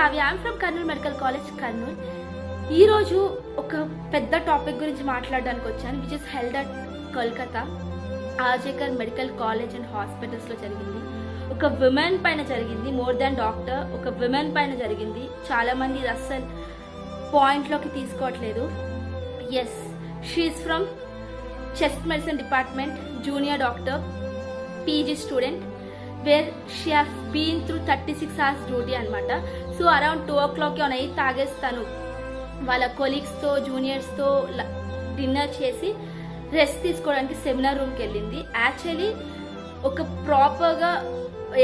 Kavya. I'm from Kurnool medical college Kurnool ఈరోజు ఒక పెద్ద టాపిక్ గురించి మాట్లాడడానికి వచ్చాను. Which is held at Kolkata RG Kar medical college and హాస్పిటల్స్లో జరిగింది. ఒక విమెన్ పైన జరిగింది మోర్ దాన్ డాక్టర్ ఒక విమెన్ పైన జరిగింది. చాలామంది ఇది అస్సలు పాయింట్లోకి తీసుకోవట్లేదు. Yes she's from chest medicine department junior doctor PG student where she has been through thirty six hours duty అనమాట సో అరౌండ్ టూ ఓ క్లాక్కి ఆన్ తాగేస్తాను. వాళ్ళ కొలీగ్స్తో జూనియర్స్తో డిన్నర్ చేసి రెస్ట్ తీసుకోవడానికి సెమినార్ రూమ్కి వెళ్ళింది. యాక్చువల్లీ ఒక ప్రాపర్గా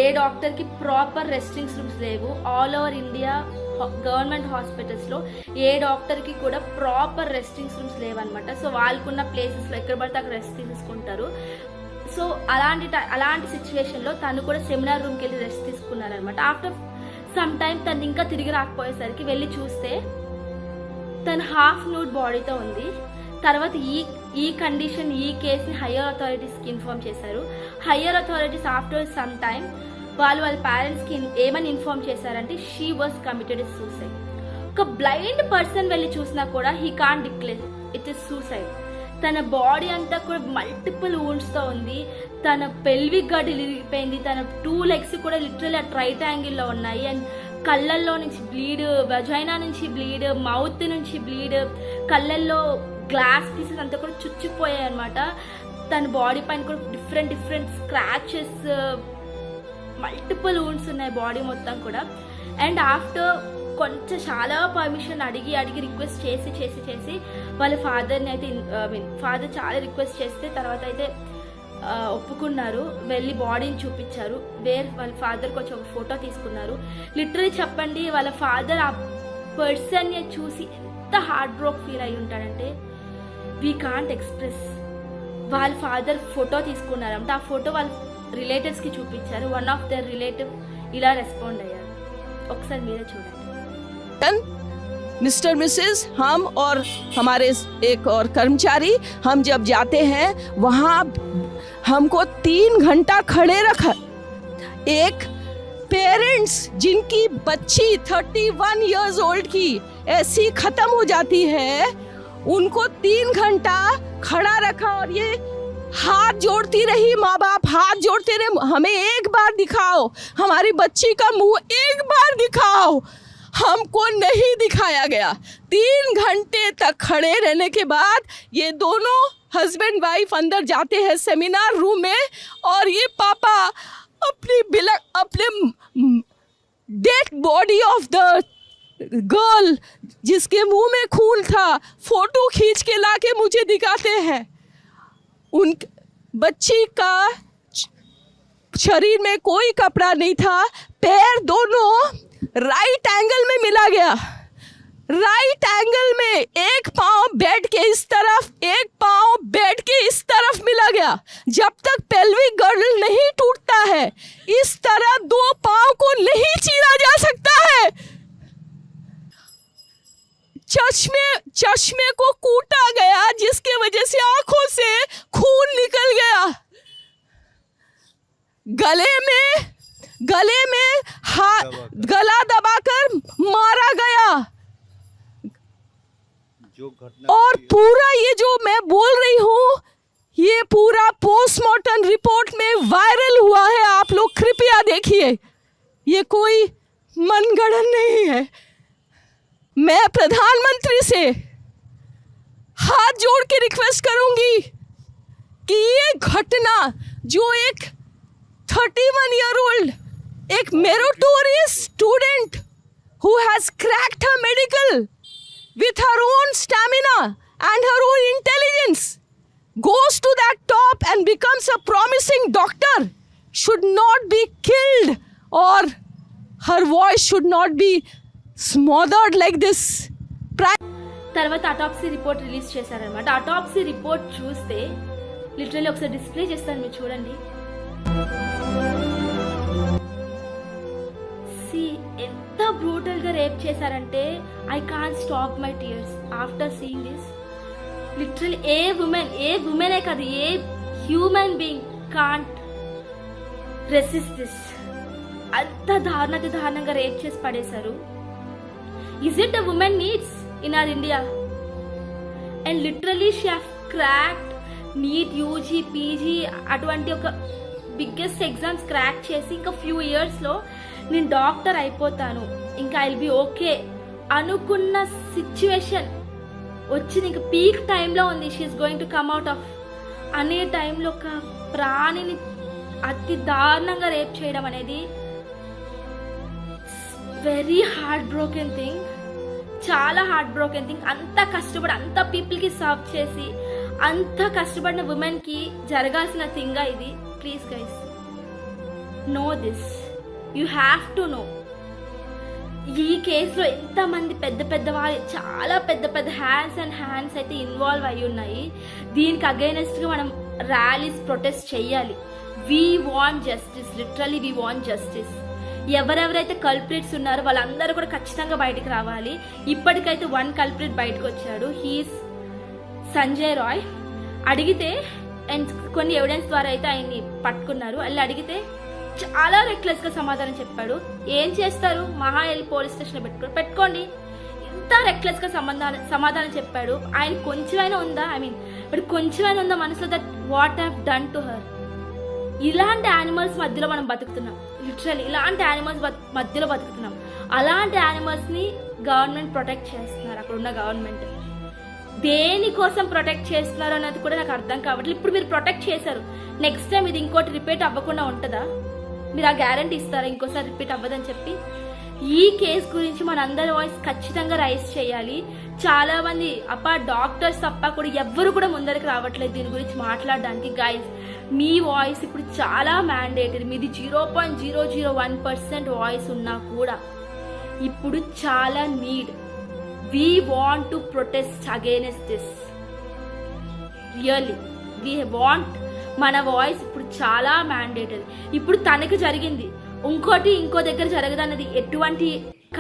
ఏ డాక్టర్కి ప్రాపర్ రెస్టింగ్స్ రూమ్స్ లేవు. ఆల్ ఓవర్ ఇండియా గవర్నమెంట్ హాస్పిటల్స్లో ఏ డాక్టర్కి కూడా ప్రాపర్ రెస్టింగ్స్ రూమ్స్ లేవన్నమాట. సో వాళ్ళకున్న ప్లేసెస్లో ఎక్కడ పడితే అక్కడ రెస్ట్ తీసుకుంటారు సో అలాంటి అలాంటి సిచ్యువేషన్లో తను కూడా సెమినార్ రూమ్కి వెళ్ళి రెస్ట్ తీసుకున్నారనమాట ఆఫ్టర్ సమ్ టైం తను ఇంకా తిరిగి రాకపోయేసరికి వెళ్ళి చూస్తే తను హాఫ్ న్యూడ్ బాడీతో ఉంది. తర్వాత ఈ ఈ కండిషన్ ఈ కేసుని హయ్యర్ అథారిటీస్కి ఇన్ఫార్మ్ చేశారు. Higher authorities after some time వాళ్ళు వాళ్ళ పేరెంట్స్కి ఏమని ఇన్ఫార్మ్ చేశారంటే షీ వాజ్ కమిటెడ్ సూసైడ్ ఒక బ్లైండ్ పర్సన్ వెళ్ళి చూసినా కూడా he can declare it is suicide తన బాడీ అంతా కూడా మల్టిపుల్తో ఉంది. తన పెల్విక్ గడ్డి విరిగిపోయింది తన టూ లెగ్స్ కూడా లిటరల్ ఆ రైట్ యాంగిల్లో ఉన్నాయి. అండ్ కళ్ళల్లో నుంచి బ్లీడ్ వజైనా నుంచి బ్లీడ్ మౌత్ నుంచి బ్లీడ్ కళ్ళల్లో గ్లాస్ పీసెస్ అంతా కూడా చుచ్చిపోయాయి అనమాట తన బాడీ పైన కూడా different different scratches multiple wounds ఉన్నాయి బాడీ మొత్తం కూడా. అండ్ ఆఫ్టర్ కొంచెం చాలా పర్మిషన్ అడిగి అడిగి రిక్వెస్ట్ చేసి చేసి చేసి వాళ్ళ ఫాదర్ని అయితే ఐ మీన్ ఫాదర్ చాలా రిక్వెస్ట్ చేస్తే తర్వాత అయితే ఒప్పుకున్నారు. వెళ్ళి బాడీని చూపించారు. వేర్ వాళ్ళ ఫాదర్ కొంచెం ఒక ఫోటో తీసుకున్నారు. లిటరలీ చెప్పండి వాళ్ళ ఫాదర్ ఆ పర్సన్ని చూసి ఎంత హార్డ్ బ్రోక్ ఫీల్ అయి ఉంటాడంటే వీ కాంట్ ఎక్స్ప్రెస్ వాళ్ళ ఫాదర్ ఫోటో తీసుకున్నారంటే. ఆ ఫోటో వాళ్ళ రిలేటివ్స్కి చూపించారు. వన్ ఆఫ్ దర్ రిలేటివ్ ఇలా రెస్పాండ్ అయ్యారు. ఒకసారి మీరే చూడండి. मिस्टर मिसेस हम और हमारे एक और कर्मचारी, हम जब जाते हैं, वहाँ हमको तीन घंटा खड़े रखा। एक पेरेंट्स जिनकी बच्ची थर्टी वन ईयर्स ओल्ड की ऐसी खत्म हो जाती है, उनको तीन घंटा खड़ा रखा और ये हाथ जोड़ती रही माँ बाप हाथ जोड़ते रहे, हमें एक बार दिखाओ, हमारी बच्ची का मुँह एक बार दिखाओ। हमको नहीं दिखाया गया। तीन घंटे तक खड़े रहने के बाद ये दोनों हस्बैंड वाइफ अंदर जाते हैं सेमिनार रूम में और ये पापा अपनी बिलक, अपने dead body of the girl जिसके मुँह में खून था फ़ोटो खींच के ला के मुझे दिखाते हैं। उन बच्ची का शरीर में कोई कपड़ा नहीं था, पैर दोनों राइट एंगल में मिला गया। राइट एंगल में एक पाँव बेड के इस तरफ़, एक पाँव बेड के इस तरफ़ मिला गया। जब तक पेल्विक गर्ल नहीं टूटता है, इस तरह दो पाँव को नहीं चीरा जा सकता है। चश्मे चश्मे को कूटा गया, जिसके वजह से आँखों से खून निकल गया। गले में गले में हाथ गला दबाकर मारा गया। जो और पूरा ये जो मैं बोल रही हूँ ये पूरा पोस्टमार्टम रिपोर्ट में वायरल हुआ है। आप लोग कृपया देखिए ये कोई मनगढ़ंत नहीं है। मैं प्रधानमंत्री से हाथ जोड़ के रिक्वेस्ट करूँगी कि ये घटना जो एक thirty one year old A meritorious student who has cracked her medical with her own stamina and her own intelligence goes to that top and becomes a promising doctor should not be killed or her voice should not be smothered like this. తర్వాత autopsy report release చేశారనమాట autopsy report చూస్తే literally ఒకసారి display చేస్తాను మీరు చూడండి ఎంత బ్రూటల్గా rape చేశారంటే I can stop my tears after seeing this literal a woman a ఉమెనే కాదు a human being can't resist this అంత దారుణతి దారుణంగా రేప్ చేసి పడేశారు. Is it a woman needs in our India and literally she have cracked NEET UG PG అటువంటి ఒక biggest exams crack చేసి ఇంకా ఫ్యూ ఇయర్స్లో నేను డాక్టర్ అయిపోతాను. ఇంకా ఐ బి ఓకే అనుకున్న సిచ్యువేషన్ వచ్చింది ఇంక పీక్ టైంలో ఉంది. She's going to come out of అనే టైంలో ఒక ప్రాణిని అతి దారుణంగా రేప్ చేయడం అనేది వెరీ హార్ట్ బ్రోకెన్ థింగ్ చాలా హార్ట్ బ్రోకెన్ థింగ్ అంత కష్టపడి అంత పీపుల్కి సర్వ్ చేసి అంత కష్టపడిన ఉమెన్కి జరగాల్సిన థింగా ఇది. Please guys know this you have to know ఈ కేసులో ఎంతమంది పెద్ద పెద్ద వాళ్ళు చాలా పెద్ద పెద్ద హ్యాండ్స్ అండ్ హ్యాండ్స్ అయితే ఇన్వాల్వ్ అయి ఉన్నాయి. దీనికి అగైనెస్ట్గా మనం ర్యాలీస్ ప్రొటెస్ట్ చేయాలి. We want justice literally we want justice ఎవరెవరైతే కల్ప్రిట్స్ ఉన్నారో వాళ్ళందరూ కూడా ఖచ్చితంగా బయటికి రావాలి. ఇప్పటికైతే వన్ కల్ప్రిట్ బయటకు వచ్చాడు. హీస్ సంజయ్ రాయ్ అడిగితే అండ్ కొన్ని ఎవిడెన్స్ ద్వారా అయితే ఆయన్ని పట్టుకున్నారు. వాళ్ళు అడిగితే చాలా రెక్లెస్గా సమాధానం చెప్పాడు. ఏం చేస్తారు? మహా వెళ్ళి పోలీస్ స్టేషన్ పెట్టుకో పెట్టుకోండి. ఇంత రెక్లెస్గా సమాధానం సమాధానం చెప్పాడు. ఆయన కొంచెమైనా ఉందా? ఐ మీన్ బట్ కొంచెమైనా ఉందా మనసులో that what have done to her ఇలాంటి యానిమల్స్ మధ్యలో మనం బతుకుతున్నాం. లిటరల్లీ ఇలాంటి యానిమల్స్ మధ్యలో బతుకుతున్నాం. అలాంటి యానిమల్స్ని గవర్నమెంట్ ప్రొటెక్ట్ చేస్తున్నారు అక్కడ ఉన్న గవర్నమెంట్ దేనికోసం ప్రొటెక్ట్ చేస్తున్నారు అన్నది కూడా నాకు అర్థం కావట్లేదు. ఇప్పుడు మీరు ప్రొటెక్ట్ చేశారు. నెక్స్ట్ టైం ఇది ఇంకోటి రిపీట్ అవ్వకుండా ఉంటుందా? మీరు ఆ గ్యారంటీ ఇస్తారా? ఇంకోసారి రిపీట్ అవ్వదని చెప్పి. ఈ కేసు గురించి మనందరి వాయిస్ ఖచ్చితంగా రైస్ చేయాలి. చాలా మంది అప్ప డాక్టర్స్ తప్ప కూడా ఎవ్వరు కూడా ముందరికి రావట్లేదు దీని గురించి మాట్లాడడానికి. గైస్ మీ వాయిస్ ఇప్పుడు చాలా మ్యాండేటరీ మీది zero point zero zero one percent voice ఉన్నా కూడా ఇప్పుడు చాలా need we want to protest against this really we want మన వాయిస్ ఇప్పుడు చాలా మ్యాండేటరీ ఇప్పుడు తనకు జరిగింది. ఇంకోటి ఇంకో దగ్గర జరగదన్నది ఎటువంటి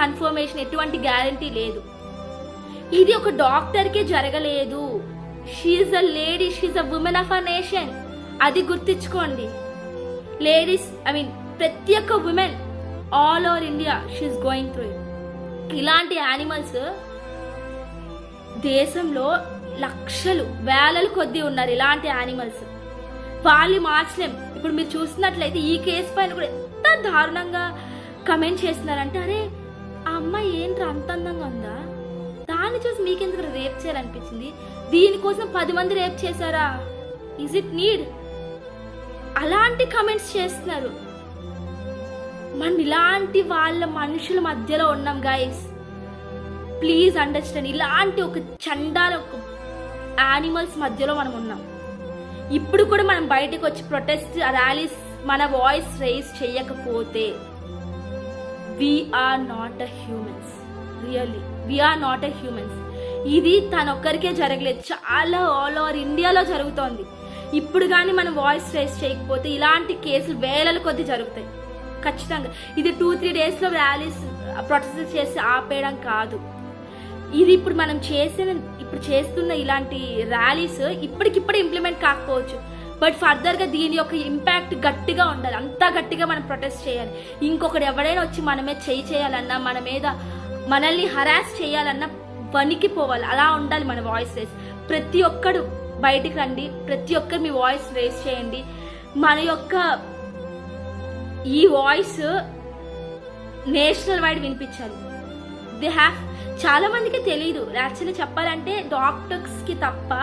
కన్ఫర్మేషన్ ఎటువంటి గ్యారంటీ లేదు. ఇది ఒక డాక్టర్కే జరగలేదు. She's a lady she's a woman of a nation అది గుర్తించుకోండి. లేడీస్ ఐ మీన్ ప్రతి ఒక్క woman all over India she's going through ఇలాంటి యానిమల్స్ దేశంలో లక్షలు వేలల కొద్దీ ఉన్నారు ఇలాంటి యానిమల్స్ వాళ్ళు మార్చలేం. ఇప్పుడు మీరు చూస్తున్నట్లయితే ఈ కేసు పైన కూడా ఎంత దారుణంగా కమెంట్ చేస్తున్నారంటే అరే ఆ అమ్మాయి ఏంట్రా అంత అందంగా ఉందా? దాన్ని చూసి మీకెందుకు రేప్ చేయాలనిపించింది? దీనికోసం పది మంది రేప్ చేశారా? ఇజ్ ఇట్ నీడ్ అలాంటి కమెంట్స్ చేస్తున్నారు. మనం ఇలాంటి వాళ్ళ మనుషుల మధ్యలో ఉన్నాం గైస్ ప్లీజ్ అండర్స్టాండ్ ఇలాంటి ఒక చండాల ఒక యానిమల్స్ మధ్యలో మనం ఉన్నాం. ఇప్పుడు కూడా మనం బయటకు వచ్చి ప్రొటెస్ట్ ర్యాలీస్ మన వాయిస్ రేస్ చేయకపోతే we're not a humans really we're not a humans ఇది తనొక్కరికే జరగలేదు. చాలా ఆల్ ఓవర్ ఇండియాలో జరుగుతోంది. ఇప్పుడు కానీ మనం వాయిస్ రేస్ చేయకపోతే ఇలాంటి కేసులు వేలల కొద్ది జరుగుతాయి. ఖచ్చితంగా. ఇది టూ త్రీ డేస్లో ర్యాలీస్ ప్రొటెస్ట్ చేసి ఆపేయడం కాదు. ఇది ఇప్పుడు మనం చేసిన ఇప్పుడు చేస్తున్న ఇలాంటి ర్యాలీస్ ఇప్పటికిప్పుడు ఇంప్లిమెంట్ కాకపోవచ్చు. బట్ ఫర్దర్గా దీని యొక్క ఇంపాక్ట్ గట్టిగా ఉండాలి. అంతా గట్టిగా మనం ప్రొటెస్ట్ చేయాలి. ఇంకొకటి ఎవడైనా వచ్చి మనమే చేయి చేయాలన్నా మన మీద మనల్ని హరాస్ చేయాలన్నా వణికిపోవాలి అలా ఉండాలి మన వాయిస్ రేస్ ప్రతి ఒక్కడు బయటికి రండి. ప్రతి ఒక్కరు మీ వాయిస్ రేస్ చేయండి. మన యొక్క ఈ వాయిస్ నేషనల్ వైడ్ వినిపించాలి. దే హ్యావ్ చాలా మందికి తెలియదు యాక్చువల్లీ చెప్పాలంటే డాక్టర్స్కి తప్ప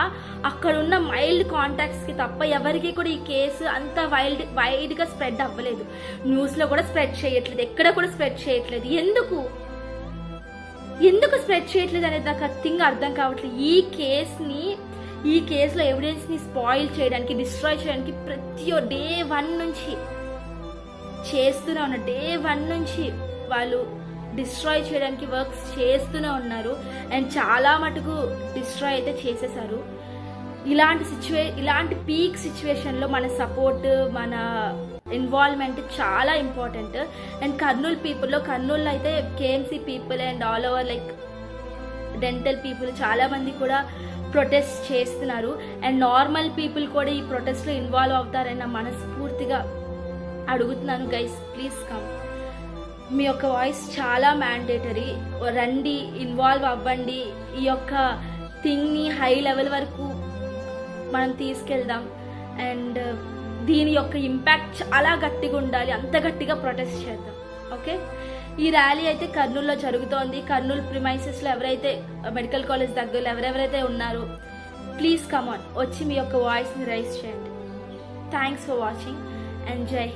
అక్కడ ఉన్న మైల్డ్ కాంటాక్ట్స్కి తప్ప ఎవరికి కూడా ఈ కేసు అంత వైల్డ్ వైడ్గా స్ప్రెడ్ అవ్వలేదు. న్యూస్లో కూడా స్ప్రెడ్ చేయట్లేదు. ఎక్కడ కూడా స్ప్రెడ్ చేయట్లేదు. ఎందుకు? ఎందుకు స్ప్రెడ్ చేయట్లేదు అనేది నాకు థింగ్ అర్థం కావట్లేదు. ఈ కేసుని ఈ కేసులో ఎవిడెన్స్ని స్పాయిల్ చేయడానికి డిస్ట్రాయ్ చేయడానికి ప్రతి డే వన్ నుంచి చేస్తూనే ఉన్న డే వన్ నుంచి వాళ్ళు డిస్ట్రాయ్ చేయడానికి వర్క్స్ చేస్తూనే ఉన్నారు. అండ్ చాలా మటుకు డిస్ట్రాయ్ అయితే చేసేసారు. ఇలాంటి సిచ్యువే ఇలాంటి పీక్ సిచ్యువేషన్లో మన సపోర్ట్ మన ఇన్వాల్వ్మెంట్ చాలా ఇంపార్టెంట్ అండ్ కర్నూలు పీపుల్లో కర్నూలు అయితే KMC people and all over like dental people చాలామంది కూడా ప్రొటెస్ట్ చేస్తున్నారు. అండ్ నార్మల్ పీపుల్ కూడా ఈ ప్రొటెస్ట్లో ఇన్వాల్వ్ అవుతారని నా మనస్ఫూర్తిగా అడుగుతున్నాను గైస్ ప్లీజ్ కమ్ మీ యొక్క వాయిస్ చాలా మ్యాండేటరీ రండి ఇన్వాల్వ్ అవ్వండి. ఈ యొక్క థింగ్ని హై లెవెల్ వరకు మనం తీసుకెళ్దాం. అండ్ uh, దీని యొక్క ఇంపాక్ట్ చాలా గట్టిగా ఉండాలి. అంత గట్టిగా ప్రొటెస్ట్ చేద్దాం. ఓకే ఈ ర్యాలీ అయితే కర్నూలులో జరుగుతోంది. కర్నూలు ప్రిమైసెస్లో ఎవరైతే మెడికల్ కాలేజ్ దగ్గరలో ఎవరెవరైతే ఉన్నారో ప్లీజ్ కమాన్ వచ్చి మీ యొక్క వాయిస్ని రైజ్ చేయండి. థ్యాంక్స్ ఫర్ వాచింగ్ అండ్ జై